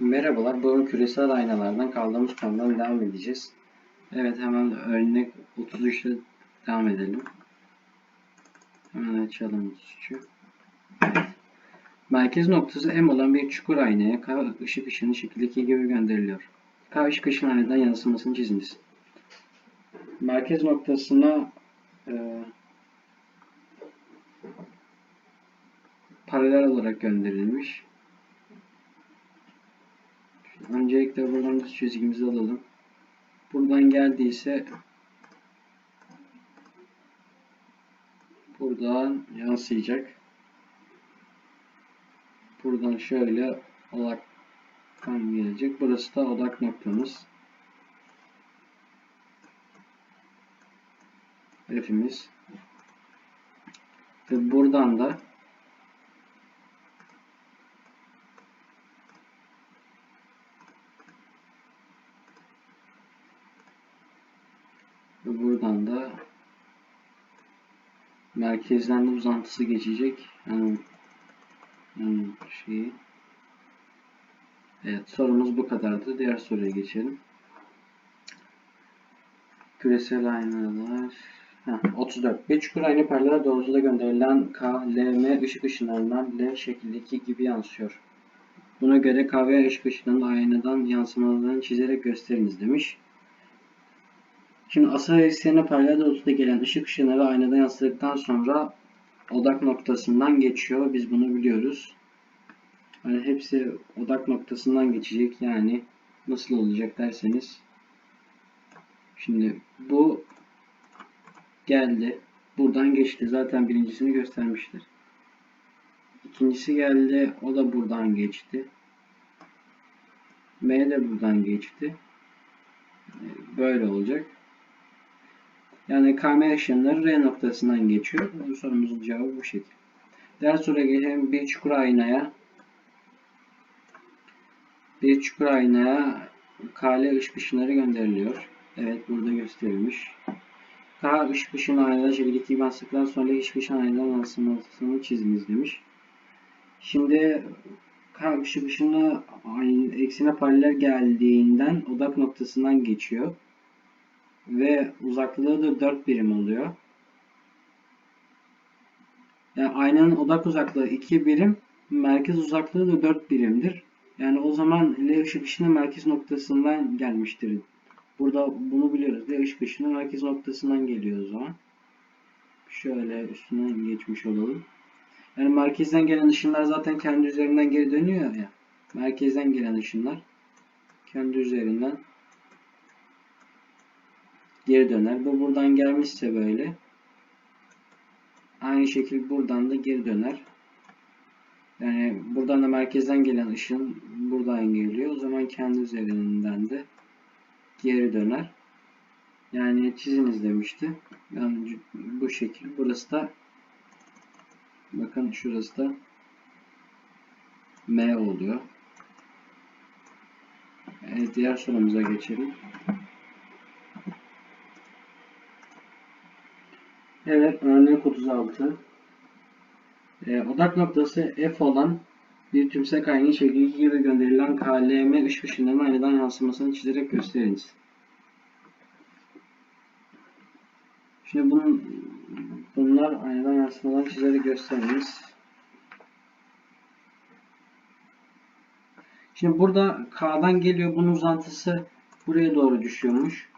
Merhabalar, bugün küresel aynalardan kaldığımız konudan devam edeceğiz. Evet, hemen örnek 33'te devam edelim. Hemen açalım 33'ü. Evet. Merkez noktası M olan bir çukur aynaya K ışık ışını şekildeki gibi gönderiliyor. K ışık ışın aynadan yansımasını çiziniz. Merkez noktasına e, paralel olarak gönderilmiş. Öncelikle buradan düz çizgimizi alalım. Buradan geldiyse buradan yansıyacak. Buradan şöyle odaktan gelecek. Burası da odak noktamız. F'imiz. Ve buradan da Ve buradan da merkezden de uzantısı geçecek. Yani, yani şeyi. Evet sorumuz bu kadardı. Diğer soruya geçelim. Küresel aynalar. Heh, 34. Bir çukur aynı paralel doğrultuda gönderilen K, L, M ışık ışınlarından L şekildeki gibi yansıyor. Buna göre K ve ışık ışınının aynadan yansımalarını çizerek gösteriniz demiş. Şimdi asal eksenine paralel doğrultuda gelen ışık ışınları aynada yansıdıktan sonra odak noktasından geçiyor. Biz bunu biliyoruz. Hani hepsi odak noktasından geçecek. Yani nasıl olacak derseniz. Şimdi bu geldi. Buradan geçti. Zaten birincisini göstermiştir. İkincisi geldi. O da buradan geçti. M de buradan geçti. Böyle olacak. Yani KM ışınları R noktasından geçiyor. Bu sorumuzun cevabı bu şekilde. Diğer soruya geçelim. Bir çukur aynaya bir çukur aynaya KL ışık ışınları gönderiliyor. Evet burada gösterilmiş. K ışık ışını aynada şekilde iki bastıktan sonra ışık ışın aynadan yansımasını çiziniz demiş. Şimdi K ışık ışını eksine paralel geldiğinden odak noktasından geçiyor ve uzaklığı da 4 birim oluyor. Yani aynanın odak uzaklığı 2 birim, merkez uzaklığı da 4 birimdir. Yani o zaman L ışık ışını merkez noktasından gelmiştir. Burada bunu biliyoruz. L ışık ışını merkez noktasından geliyor o zaman. Şöyle üstünden geçmiş olalım. Yani merkezden gelen ışınlar zaten kendi üzerinden geri dönüyor ya. Merkezden gelen ışınlar kendi üzerinden geri döner. Bu buradan gelmişse böyle aynı şekilde buradan da geri döner. Yani buradan da merkezden gelen ışın buradan geliyor. O zaman kendi üzerinden de geri döner. Yani çiziniz demişti. Yani bu şekil. Burası da bakın şurası da M oluyor. Evet, diğer sorumuza geçelim. Evet, örnek 36. E, odak noktası F olan bir tümsek aynı şekilde gibi gönderilen KLM ışık ışınlarının aynadan yansımasını çizerek gösteriniz. Şimdi bunun, bunlar aynadan yansımalarını çizerek gösteriniz. Şimdi burada K'dan geliyor. Bunun uzantısı buraya doğru düşüyormuş.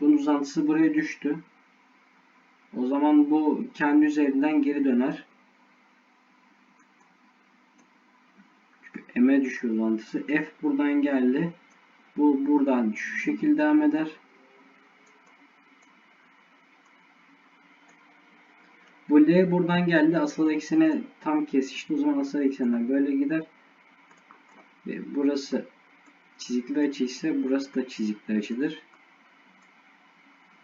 Bunun uzantısı buraya düştü. O zaman bu kendi üzerinden geri döner. Çünkü M'e düşüyor uzantısı. F buradan geldi. Bu buradan şu şekilde devam eder. Bu L buradan geldi. Asal eksene tam kesişti. O zaman asal eksenden böyle gider. Ve burası çizikli açı ise burası da çizikli açıdır.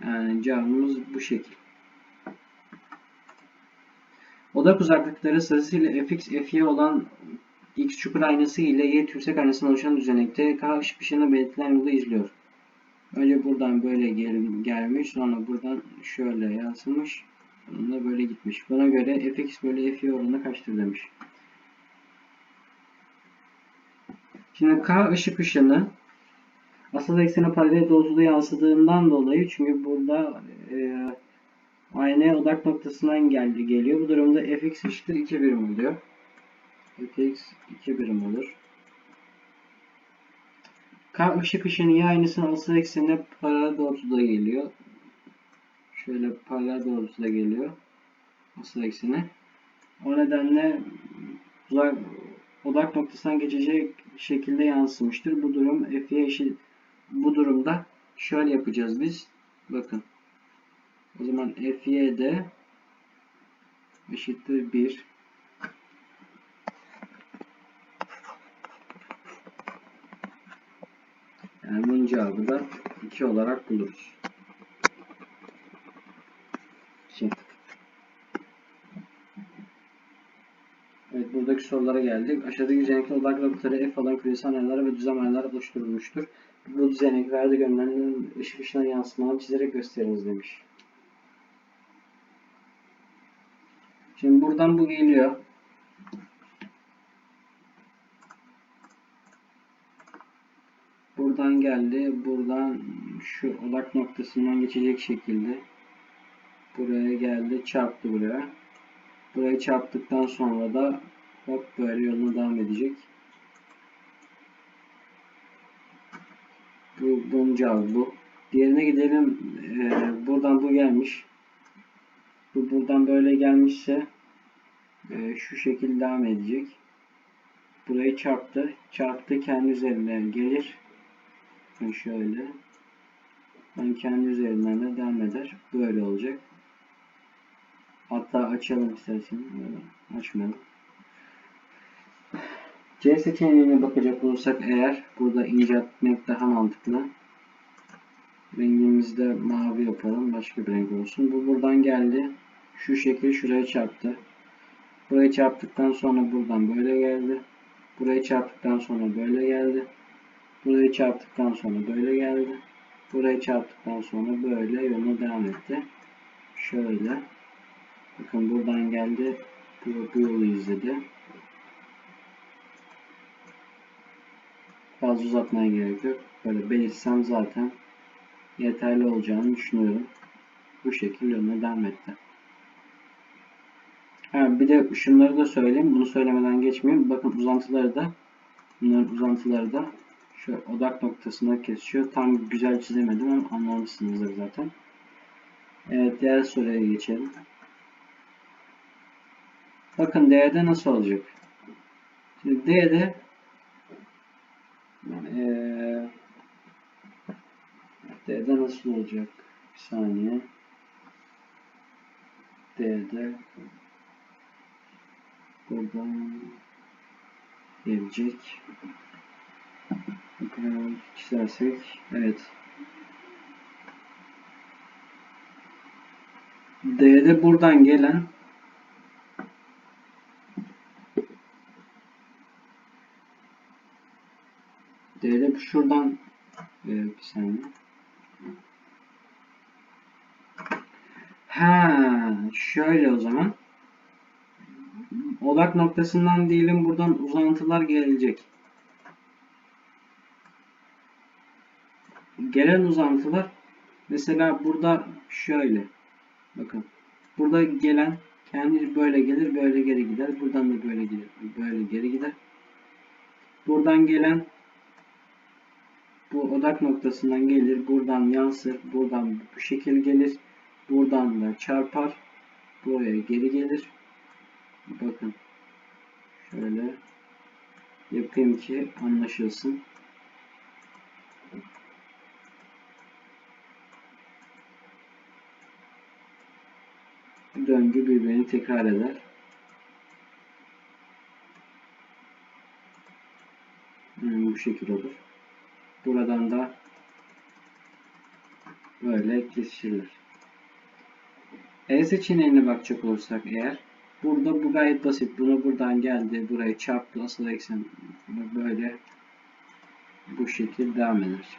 Yani cevabımız bu şekil. Odak uzaklıkları sırasıyla fx, fy olan x çukur aynası ile y tümsek aynasından oluşan düzenekte k ışık ışığını belirtilen yolu izliyor. Önce buradan böyle gel gelmiş, sonra buradan şöyle yansımış, sonra böyle gitmiş. Buna göre fx bölü fy oranı kaçtır demiş. Şimdi K ışık ışını asıl eksene paralel doğrultuda yansıdığından dolayı çünkü burada e, aynaya odak noktasından geldi geliyor. Bu durumda fx eşittir 2 birim oluyor. fx 2 birim olur. K ışık ışını ya aynısının asıl eksenine paralel doğrultuda geliyor. Şöyle paralel doğrultuda geliyor. Asıl eksene. O nedenle uzak, odak noktasından geçecek şekilde yansımıştır. Bu durum F'ye eşit. Bu durumda şöyle yapacağız biz. Bakın. O zaman F'ye de eşittir 1. Yani bunun cevabı da 2 olarak buluruz. 2. Evet buradaki sorulara geldik. Aşağıdaki düzenekte odak noktaları F alan küresel aynalar ve düzlem aynalar oluşturulmuştur. Bu düzeneklerde gönderilen ışık ışına yansımaları çizerek gösteriniz demiş. Şimdi buradan bu geliyor. Buradan geldi. Buradan şu odak noktasından geçecek şekilde buraya geldi. Çarptı buraya. Burayı çarptıktan sonra da hop böyle yoluna devam edecek. Bu, cevabı bu. Diğerine gidelim. Ee, buradan bu gelmiş. Bu buradan böyle gelmişse e, şu şekilde devam edecek. Burayı çarptı. Çarptı kendi üzerinden gelir. Yani şöyle. Ben kendi üzerinden de devam eder. Böyle olacak. Hatta açalım istersen. Böyle açmayalım. C seçeneğine bakacak olursak eğer burada inceltmek daha mantıklı. Rengimizde mavi yapalım. Başka bir renk olsun. Bu buradan geldi. Şu şekil şuraya çarptı. Burayı çarptıktan sonra buradan böyle geldi. Burayı çarptıktan sonra böyle geldi. Burayı çarptıktan sonra böyle geldi. Burayı çarptıktan sonra böyle yoluna devam etti. Şöyle. Bakın buradan geldi. Bu, bu yolu izledi. Fazla uzatmaya gerek yok. Böyle belirtsem zaten yeterli olacağını düşünüyorum. Bu şekilde yoluna devam etti. Ha, bir de şunları da söyleyeyim. Bunu söylemeden geçmeyeyim. Bakın uzantıları da bunların uzantıları da şu odak noktasına kesişiyor. Tam güzel çizemedim ama anlamışsınızdır zaten. Evet diğer soruya geçelim. Bakın D'de nasıl olacak? Şimdi D'de ee, D'de nasıl olacak? Bir saniye. D'de buradan gelecek. Bakın çizersek evet. D'de buradan gelen D'de şuradan e, bir saniye. Ha, şöyle o zaman. Odak noktasından diyelim buradan uzantılar gelecek. Gelen uzantılar mesela burada şöyle. Bakın. Burada gelen kendi böyle gelir, böyle geri gider. Buradan da böyle gelir, böyle geri gider. Buradan gelen bu odak noktasından gelir, buradan yansır, buradan bu şekil gelir, buradan da çarpar, buraya geri gelir. Bakın, şöyle yapayım ki anlaşılsın. Döngü birbirini tekrar eder. Hmm, bu şekil olur. Buradan da böyle kesişirler. E seçeneğine bakacak olursak eğer burada bu gayet basit. Bunu buradan geldi. Burayı çarptı. Asıl eksen böyle bu şekilde devam eder.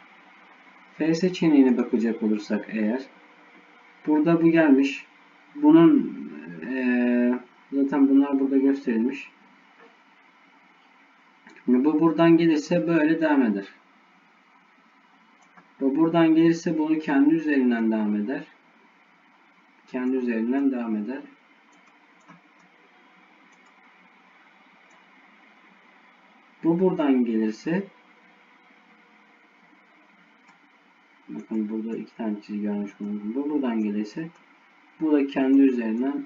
F seçeneğine bakacak olursak eğer burada bu gelmiş. Bunun e, zaten bunlar burada gösterilmiş. Şimdi bu buradan gelirse böyle devam eder. Bu buradan gelirse bunu kendi üzerinden devam eder. Kendi üzerinden devam eder. Bu buradan gelirse bakın burada iki tane çizgi varmış bunun. Bu buradan gelirse bu da kendi üzerinden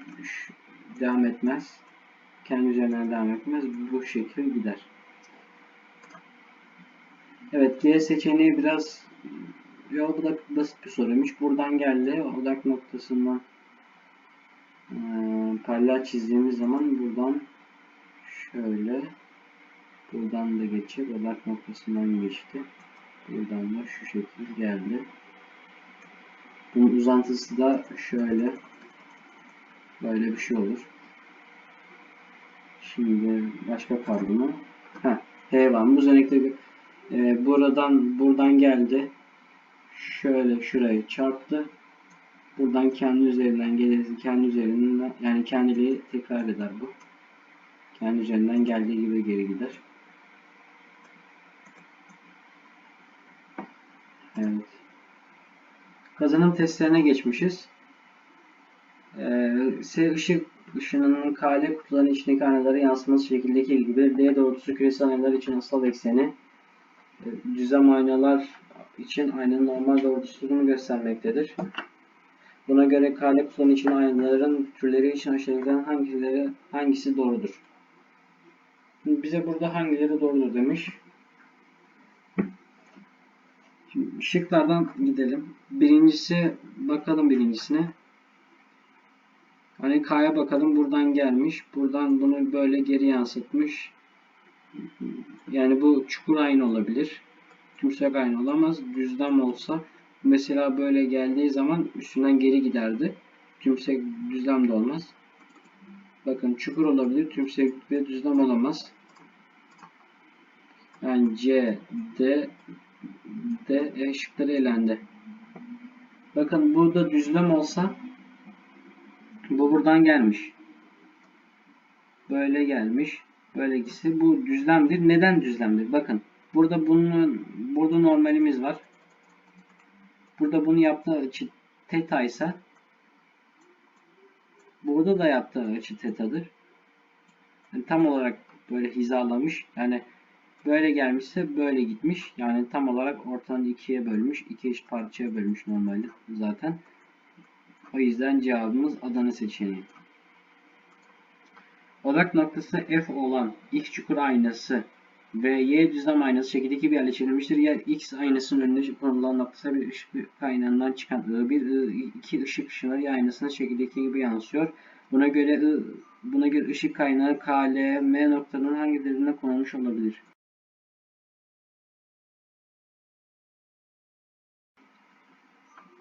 devam etmez. Kendi üzerinden devam etmez. Bu şekil gider. Evet D seçeneği biraz ya bu da basit bir soruymuş. Buradan geldi. Odak noktasından eee paralel çizdiğimiz zaman buradan şöyle buradan da geçecek. Odak noktasından geçti. Buradan da şu şekil geldi. Bunun uzantısı da şöyle böyle bir şey olur. Şimdi başka mı? Heh, H var. Bu özellikle e, buradan buradan geldi. Şöyle şurayı çarptı. Buradan kendi üzerinden gelir, kendi üzerinden yani kendiliği tekrar eder bu. Kendi üzerinden geldiği gibi geri gider. Evet. Kazanım testlerine geçmişiz. Ee, ışık ışınının KL kutuların içindeki aynalara yansıması şekildeki gibi D doğrultusu küresel aynalar için asal ekseni düzlem aynalar için aynanın normal doğrultusunu göstermektedir. Buna göre KL kutuların için aynaların türleri için aşağıdakilerden hangileri hangisi doğrudur? Şimdi bize burada hangileri doğrudur demiş. Şimdi şıklardan gidelim. Birincisi bakalım birincisine. Hani K'ya bakalım buradan gelmiş. Buradan bunu böyle geri yansıtmış. Yani bu çukur aynı olabilir. Tümsek aynı olamaz. Düzlem olsa mesela böyle geldiği zaman üstünden geri giderdi. Tümsek düzlem de olmaz. Bakın çukur olabilir. Tümsek ve düzlem olamaz. Yani C, D, D, E şıkları elendi. Bakın burada düzlem olsa bu buradan gelmiş. Böyle gelmiş. Böyle gitse bu düzlemdir. Neden düzlemdir? Bakın burada bunun burada normalimiz var. Burada bunu yaptığı açı teta ise burada da yaptığı açı tetadır. Yani tam olarak böyle hizalamış. Yani böyle gelmişse böyle gitmiş. Yani tam olarak ortadan ikiye bölmüş. iki eşit parçaya bölmüş normalde zaten. O yüzden cevabımız Adana seçeneği. Odak noktası F olan X çukur aynası ve Y düzlem aynası şekildeki bir yerle çevrilmiştir. Ya X aynasının önünde konulan noktası bir ışık kaynağından çıkan I, bir I, iki ışık ışınları Y aynasının şekildeki gibi yansıyor. Buna göre I, buna göre ışık kaynağı K, L, M noktalarının hangilerine konulmuş olabilir?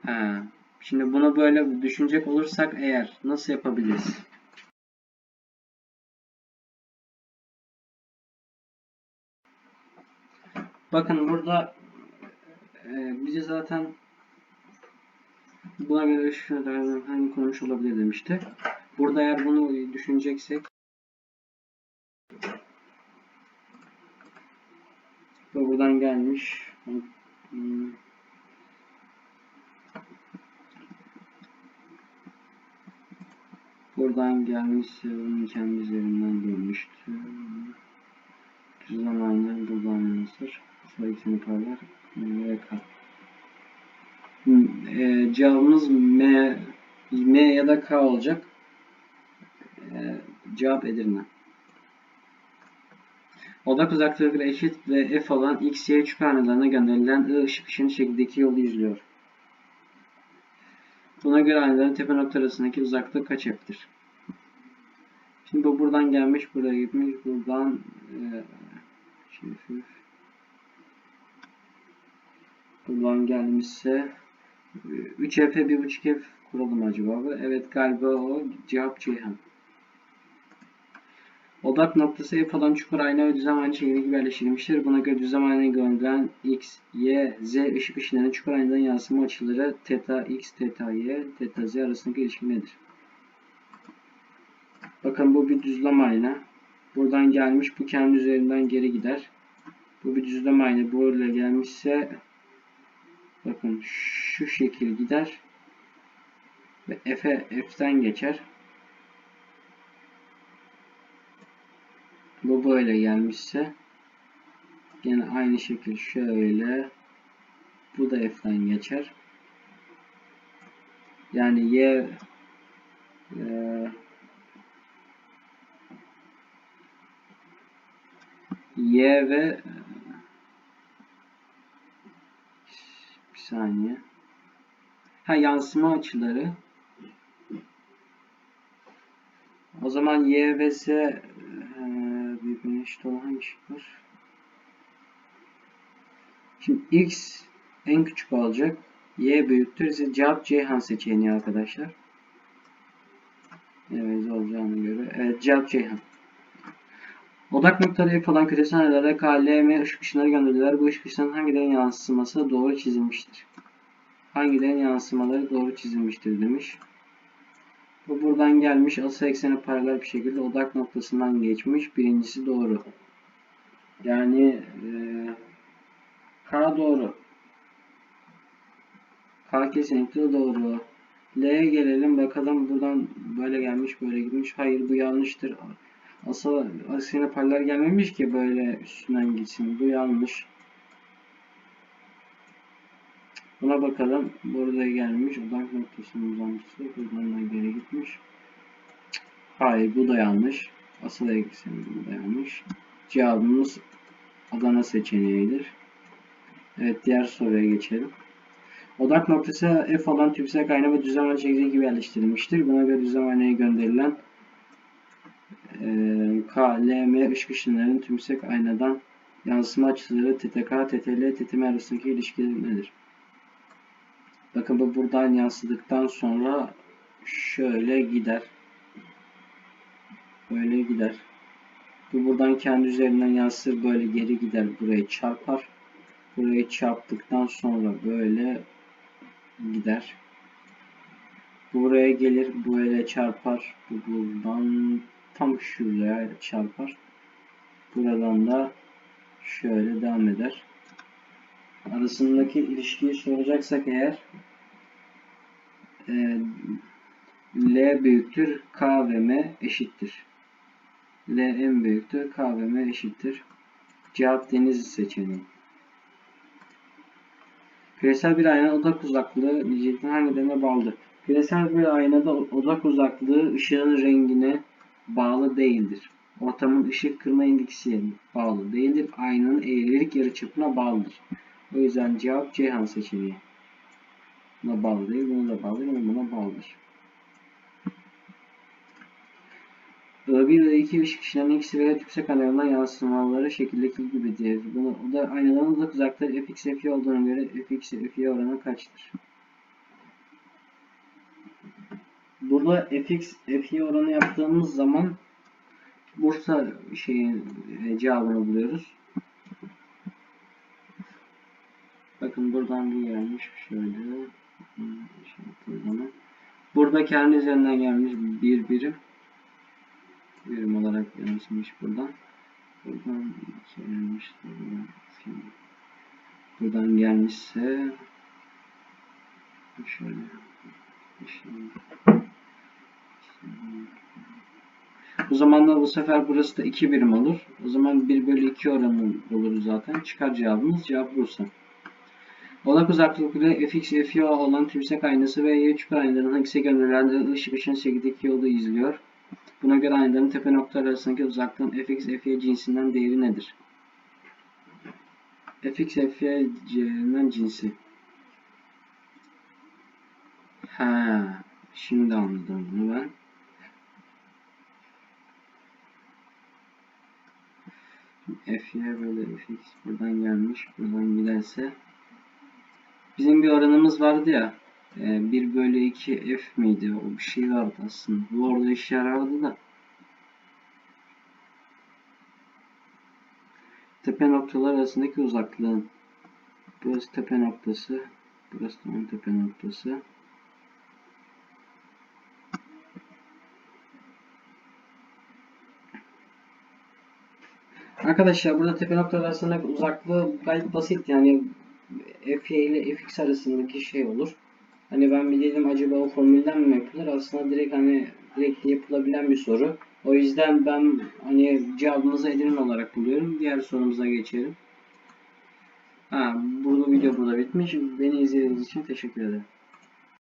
Ha. Şimdi bunu böyle düşünecek olursak eğer nasıl yapabiliriz? Bakın burada e, bize zaten buna göre şöyle hangi konmuş olabilir demişti. Burada eğer bunu düşüneceksek bu buradan gelmiş. Buradan gelmişse onun kendi üzerinden dönmüştü. Düzlem aynı buradan yansır. Sıra ikisini parlar. V K. E, cevabımız M, M ya da K olacak. E, cevap Edirne. Odak uzaklığı eşit ve F olan X, Y çukurhanelerine gönderilen I ışık ışığının şekildeki yolu izliyor. Buna göre aynelerin tepe nokta arasındaki uzaklık kaç F'tir? Şimdi bu buradan gelmiş, buraya gitmiş, buradan e, şimdi buradan gelmişse 3 F 1.5 F kuralım acaba? bu? Evet galiba o cevap Ceyhan. Odak noktası F olan çukur ayna düzlem aynı şekilde gibi yerleştirilmiştir. Buna göre düzlem aynaya gönderilen X, Y, Z ışık ışınlarının çukur aynadan yansıma açıları teta X, teta Y, teta Z arasındaki ilişki nedir? Bakın bu bir düzlem ayna. Buradan gelmiş. Bu kendi üzerinden geri gider. Bu bir düzlem aynı. Bu ile gelmişse bakın şu şekil gider. Ve F'e F'ten geçer. Bu böyle gelmişse yine aynı şekil şöyle bu da F'den geçer. Yani Y e, Y ve bir saniye. Ha yansıma açıları. O zaman Y ve Z e, birbirine eşit olan hangi şıklar? Şimdi X en küçük olacak. Y büyüktür. ise Cevap Ceyhan seçeneği arkadaşlar. Evet olacağına göre. Evet cevap Ceyhan. Odak noktaları falan küresel ayarlara K, L, M ışık ışınları gönderdiler. Bu ışık ışınlarının hangilerinin yansıması doğru çizilmiştir? Hangilerinin yansımaları doğru çizilmiştir demiş. Bu buradan gelmiş. Asıl eksene paralel bir şekilde odak noktasından geçmiş. Birincisi doğru. Yani e, K doğru. K kesinlikle doğru. L'ye gelelim bakalım buradan böyle gelmiş böyle gitmiş. Hayır bu yanlıştır. Asıl aksine paralel gelmemiş ki böyle üstünden gitsin. Bu yanlış. Buna bakalım. Burada gelmiş. Odak noktasının uzantısı. Buradan da geri gitmiş. Hayır bu da yanlış. Asıl ekseni bu da yanlış. Cevabımız Adana seçeneğidir. Evet diğer soruya geçelim. Odak noktası F olan tümsel kaynağı ve düzlem şekilde gibi yerleştirilmiştir. Buna göre düzlem aynaya gönderilen K, L, M tümsek aynadan yansıma açıları TTK, TTL, TTM arasındaki ilişki nedir? Bakın bu buradan yansıdıktan sonra şöyle gider. Böyle gider. Bu buradan kendi üzerinden yansır böyle geri gider. Buraya çarpar. Burayı çarptıktan sonra böyle gider. Buraya gelir. Böyle çarpar. Bu buradan tam şuraya çarpar. Buradan da şöyle devam eder. Arasındaki ilişkiyi soracaksak eğer e, L büyüktür K ve M eşittir. L en büyüktür K ve M eşittir. Cevap deniz seçeneği. Küresel bir ayna odak uzaklığı diyecektin hangilerine bağlıdır? Küresel bir aynada odak uzaklığı ışığın rengine bağlı değildir. Ortamın ışık kırma indeksine bağlı değildir. Aynanın eğrilik yarıçapına bağlıdır. O yüzden cevap Ceyhan seçeneği. Buna bağlı değil, buna da bağlı değil buna bağlıdır. I1 ve 2 ışık ışınlarının ikisi ve yüksek aynalarından yansımaları şekildeki gibidir. Bunu, o da aynadan uzak uzaklığı fx fy olduğuna göre fx fy oranı kaçtır? Burada fx fy oranı yaptığımız zaman Bursa şeyin e, cevabını buluyoruz. Bakın buradan bu gelmiş şöyle. Şey. Burada kendi üzerinden gelmiş bir birim. Birim olarak yansımış buradan. Buradan gelmiş. Buradan, gelmişse şöyle o zaman da bu sefer burası da 2 birim olur. O zaman 1 bölü 2 oranı olur zaten. Çıkar cevabımız. Cevap Bursa. Odak uzaklıkları fx fy olan tümsek aynası ve y çukur aynalarının hangisi gönderilen ışık ışın şekildeki yolu izliyor. Buna göre aynaların tepe noktaları arasındaki uzaklığın fx fy cinsinden değeri nedir? fx fy'nin cinsi. Ha, şimdi anladım bunu ben. Fy böyle fx buradan gelmiş, buradan giderse bizim bir oranımız vardı ya 1 bölü 2 f miydi? O bir şey vardı aslında. Bu orada işe yarardı da. Tepe noktalar arasındaki uzaklığın. Burası tepe noktası. Burası da tepe noktası. Arkadaşlar burada tepe noktalar arasındaki uzaklığı gayet basit yani F ile Fx arasındaki şey olur. Hani ben bir dedim acaba o formülden mi yapılır? Aslında direkt hani direkt yapılabilen bir soru. O yüzden ben hani cevabımızı Edirne olarak buluyorum. Diğer sorumuza geçelim. Ha, burada video burada bitmiş. Beni izlediğiniz için teşekkür ederim.